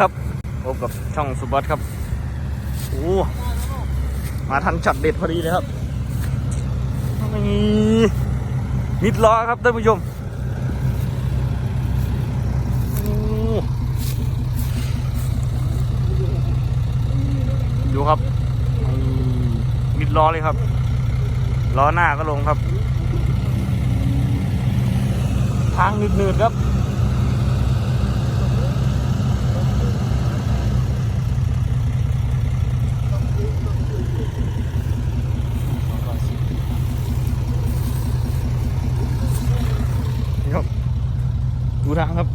ครับพบกับช่องสุบัตครับโอ้มาทันช็อตเด็ดพอดีเลยครับนี่มิดล้อครับท่านผู้ชมดูครับมิดล้อเลยครับล้อหน้าก็ลงครับ ทางหนืดๆครับ นี่ครับ ดู ทางครับ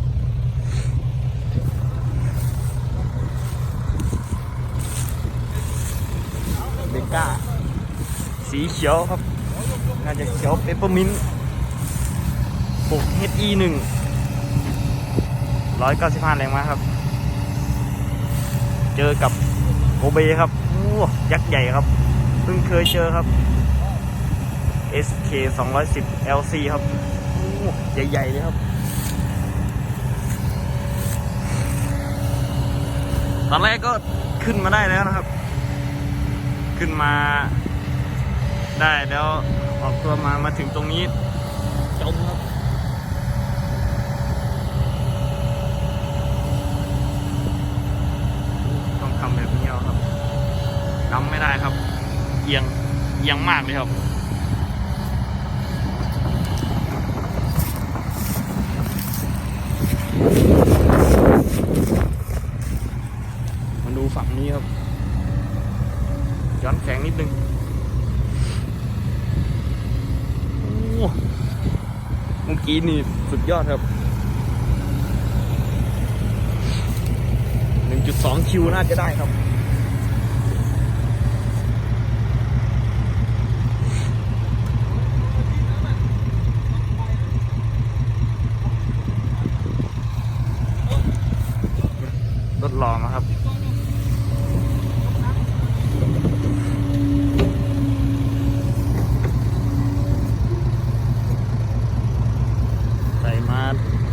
เบก้า สีเขียวครับ น่าจะเขียวเปปเปอร์มินต์ปก HE หนึ่งร้อยเก้าสิบห้าแรงม้าครับ เจอกับโกเบครับโอ้ยักษ์ใหญ่ครับ เพิ่งเคยเจอครับ SK 210 LC ครับโอ้ใหญ่ ๆ เลยครับ ตอนแรกก็ขึ้นมาได้แล้วนะครับ ขึ้นมาได้แล้วออกตัวมามาถึงตรงนี้จมครับต้องทำแบบนี้เอาครับดำไม่ได้ครับ เอียงเอียงมากเลยครับ มาดูฝั่งนี้ครับ ย้อนแสงนิดนึงโอ้เมื่อกี้นี่สุดยอดครับ 1.2 คิวน่าจะได้ครับรถหล่อมาครับ ใส่มา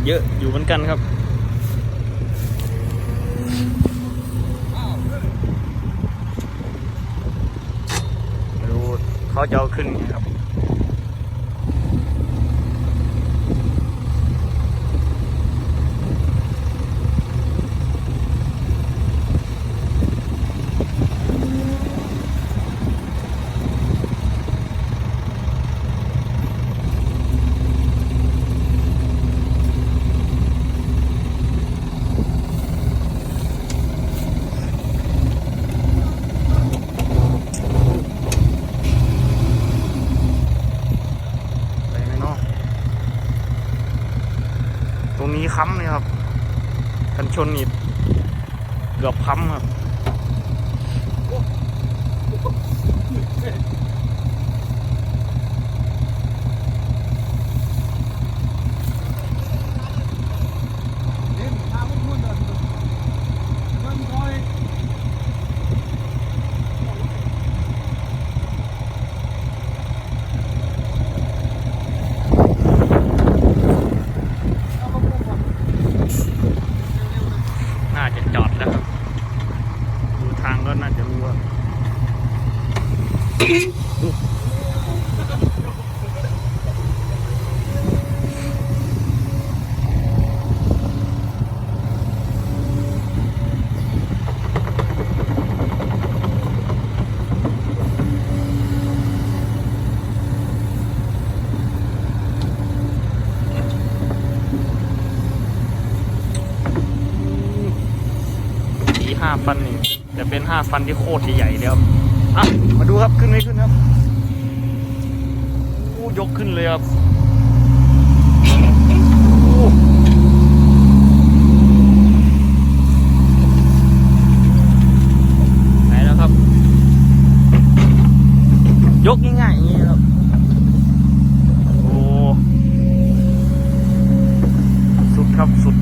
เยอะอยู่เหมือนกันครับ ไม่รู้เขาจะเอาขึ้นครับ ไปไหมเนาะตรงนี้ค้ำเลยครับ กันชนนี่เกือบค้ำครับาจะจอดแล้วครับ ดูทางก็น่าจะรู้ว่า ห้าฟันนี่จะเป็นห้าฟันที่โคตรใหญ่เลยครับอะมาดูครับขึ้นไม่ขึ้นครับโอ้ยกขึ้นเลยครับโอ้ไหนแล้วครับ ยกง่ายๆอย่างนี้ครับ โอ้ สุดครับสุด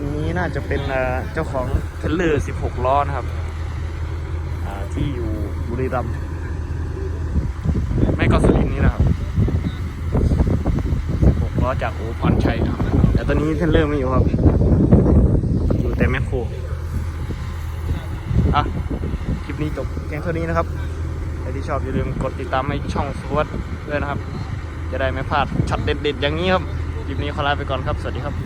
น ค นี้น่าจะเป็นเจ้าของเทเลอร์ 16 ล้อนะครับที่อยู่บุรีรัมย์ไม่ก็สุรินนี่นะครับ 16 ล้อจากโอพรชัยนะครับแต่ตอนนี้เทเลอร์ไม่อยู่ครับ อยู่แต่แมคโครอะ คลิปนี้จบเพียงเท่านี้นะครับใครที่ชอบอย่าลืมกดติดตามให้ช่องสวัสดด้วยนะครับ จะได้ไม่พลาดช็อตเด็ดๆอย่างนี้ครับคลิปนี้ขอลาไปก่อนครับ สวัสดีครับ